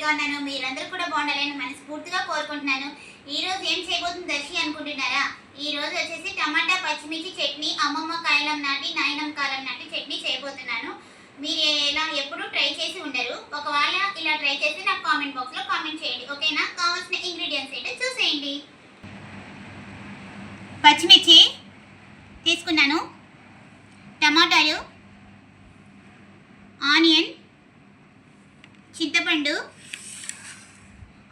హ్యాపీగా ఉన్నాను మీరందరూ కూడా బాగుండాలని మనస్ఫూర్తిగా కోరుకుంటున్నాను. ఈ రోజు ఏం చేయబోతుంది దర్శి అనుకుంటున్నారా? ఈ రోజు వచ్చేసి టమాటా పచ్చిమిర్చి చట్నీ అమ్మమ్మ కాయలం నాటి నాయనమ్మ కాలం నాటి చట్నీ చేయబోతున్నాను. మీరు ఎలా ఎప్పుడు ట్రై చేసి ఉండరు. ఒకవేళ ఇలా ట్రై చేసి నాకు కామెంట్ బాక్స్లో కామెంట్ చేయండి. ఓకేనా? కావాల్సిన ఇంగ్రీడియంట్స్ ఏంటో చూసేయండి. పచ్చిమిర్చి తీసుకున్నాను. టమాటాలు ఆనియన్ చింతపండు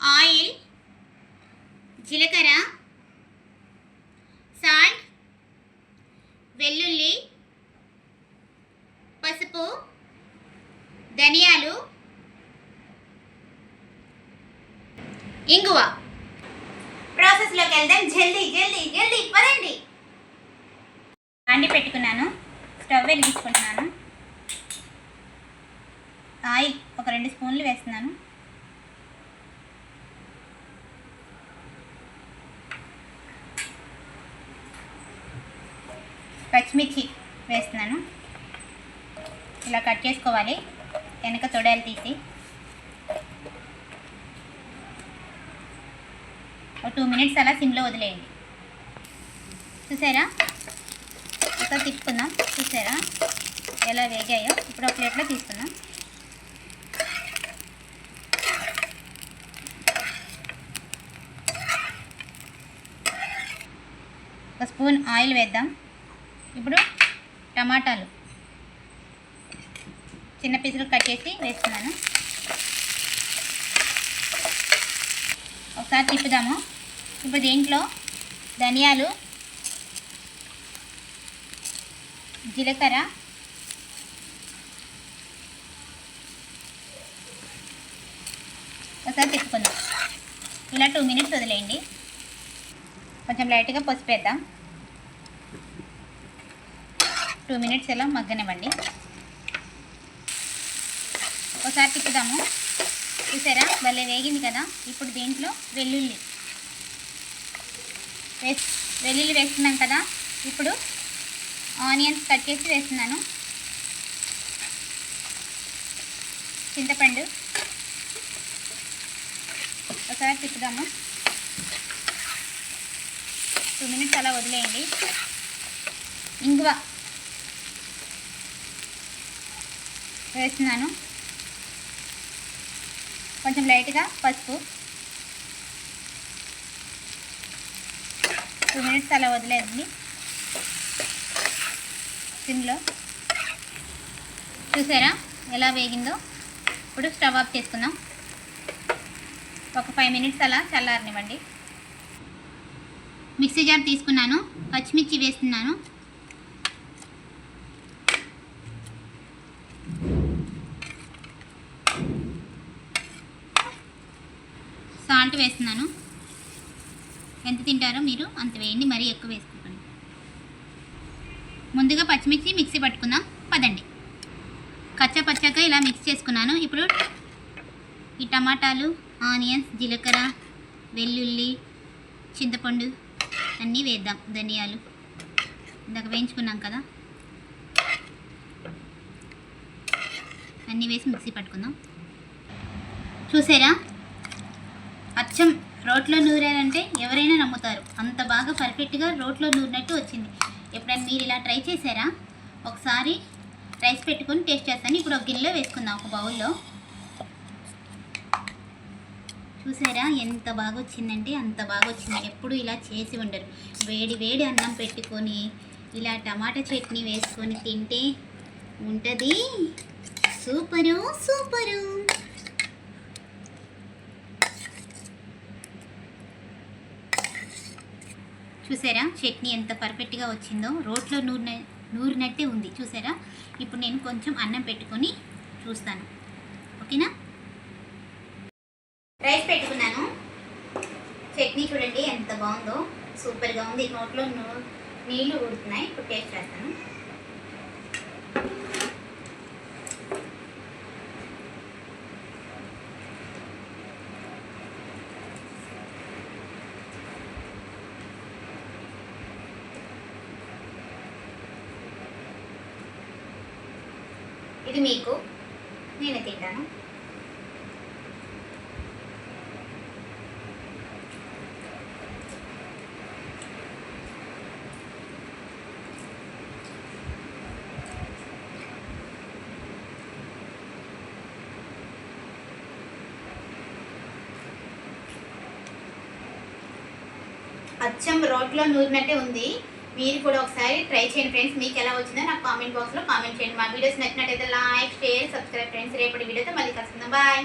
ఆయిల్ జీలకర్ర సాల్ట్ వెల్లుల్లి పసుపు ధనియాలు ఇంగువ. ప్రాసెస్లోకి వెళ్దాం. జల్దీ జల్దీ జల్దీ పదండి. అండి పెట్టుకున్నాను. స్టవ్ వెలిగించుకుంటున్నాను. ఆయిల్ ఒక రెండు స్పూన్లు వేస్తున్నాను. పచ్చిమిర్చి వేస్తున్నాను. ఇలా కట్ చేసుకోవాలి. వెనక తొడాలు తీసి. ఒక టూ మినిట్స్ అలా సిమ్లో వదిలేయండి. చూసారా? ఒకసారి తిప్పుకుందాం. చూసారా? ఎలా వేగాయో ఇప్పుడు ఒక ప్లేట్లో తీసుకుందాం. ఒక స్పూన్ ఆయిల్ వేద్దాం. ఇప్పుడు టమాటాలు. చిన్న పీసులు కట్ చేసి వేస్తున్నాను. ఒకసారి తిప్పుదాము. ఇప్పుడు దీంట్లో ధనియాలు జీలకర్ర ఒకసారి తిప్పుకుందాం. ఇలా టూ మినిట్స్ వదిలేయండి. కొంచెం లైట్గా పసుపు వేద్దాం. టూ మినిట్స్ ఇలా మగ్గనివ్వండి? ఒకసారి తిప్పుదాము. చూసారా? భలే వేగింది కదా? ఇప్పుడు దీంట్లో వెల్లుల్లి. వేస్ వెల్లుల్లి వేస్తున్నాం కదా? ఇప్పుడు ఆనియన్స్ కట్ చేసి వేస్తున్నాను. చింతపండు. ఒకసారి తిప్పుదాము. టూ మినిట్స్ అలా వదిలేయండి. ఇంగువ. వేస్తున్నాను. కొంచెం లైట్గా పసుపు. టూ మినిట్స్ అలా వదిలేయండి. సిమ్లో. చూసారా ఎలా వేగిందో? ఇప్పుడు స్టవ్ ఆఫ్ చేసుకుందాం. ఒక ఫైవ్ మినిట్స్ అలా చల్లారనివ్వండి. మిక్సీ జార్ తీసుకున్నాను. పచ్చిమిర్చి వేస్తున్నాను. సాల్ట్ వేస్తున్నాను. ఎంత తింటారో మీరు అంత వేయండి మరీ ఎక్కువ వేసుకోకండి. ముందుగా పచ్చిమిర్చి మిక్సీ పట్టుకుందాం. పదండి. కచ్చా పచ్చాక ఇలా మిక్స్ చేసుకున్నాను. ఇప్పుడు ఈ టమాటాలు ఆనియన్స్ జీలకర్ర వెల్లుల్లి చింతపండు అన్నీ వేద్దాం. ధనియాలు. ఇందాక వేయించుకున్నాం కదా. అన్నీ వేసి మిక్సీ పట్టుకుందాం. చూసారా? అచ్చం. రోట్లో నూరారంటే ఎవరైనా నమ్ముతారు. అంత బాగా పర్ఫెక్ట్గా రోట్లో నూరినట్టు వచ్చింది. ఎప్పుడైనా మీరు ఇలా ట్రై చేశారా? ఒకసారి రైస్ పెట్టుకొని టేస్ట్ చేస్తాను. ఇప్పుడు ఒక గిన్నెలో వేసుకుందాం ఒక బౌల్లో. చూసారా? ఎంత బాగా వచ్చిందంటే అంత బాగా వచ్చింది ఎప్పుడు ఇలా చేసి ఉండరు. వేడి వేడి అన్నం పెట్టుకొని ఇలా టమాటా చట్నీ వేసుకొని తింటే ఉంటుంది. Super super. చూసారా? చట్నీ ఎంత పర్ఫెక్ట్గా వచ్చిందో. రోట్లో నూరిన నూరినట్టే ఉంది. చూసారా? ఇప్పుడు నేను కొంచెం అన్నం పెట్టుకొని చూస్తాను. ఓకేనా? రైస్ పెట్టుకున్నాను. చట్నీ చూడండి ఎంత బాగుందో. సూపర్గా ఉంది. నోట్లో నూ- నీళ్ళు ఊడుతున్నాయి. ఇప్పుడు టేస్ట్ చేస్తాను. ఇది మీకు. నేను తింటాను. అచ్చం రోడ్లో నూరినట్టే ఉంది. మీరు కూడా ఒకసారి ట్రై చేయండి ఫ్రెండ్స్. మీకు ఎలా వచ్చిందో నాకు కామెంట్ బాక్స్లో కామెంట్ చేయండి. మా వీడియోస్ నచ్చినట్టయితే లైక్ షేర్ సబ్స్క్రైబ్ ఫ్రెండ్స్ రేపటి వీడియోతో మళ్ళీ కలుసుకుందాం. బాయ్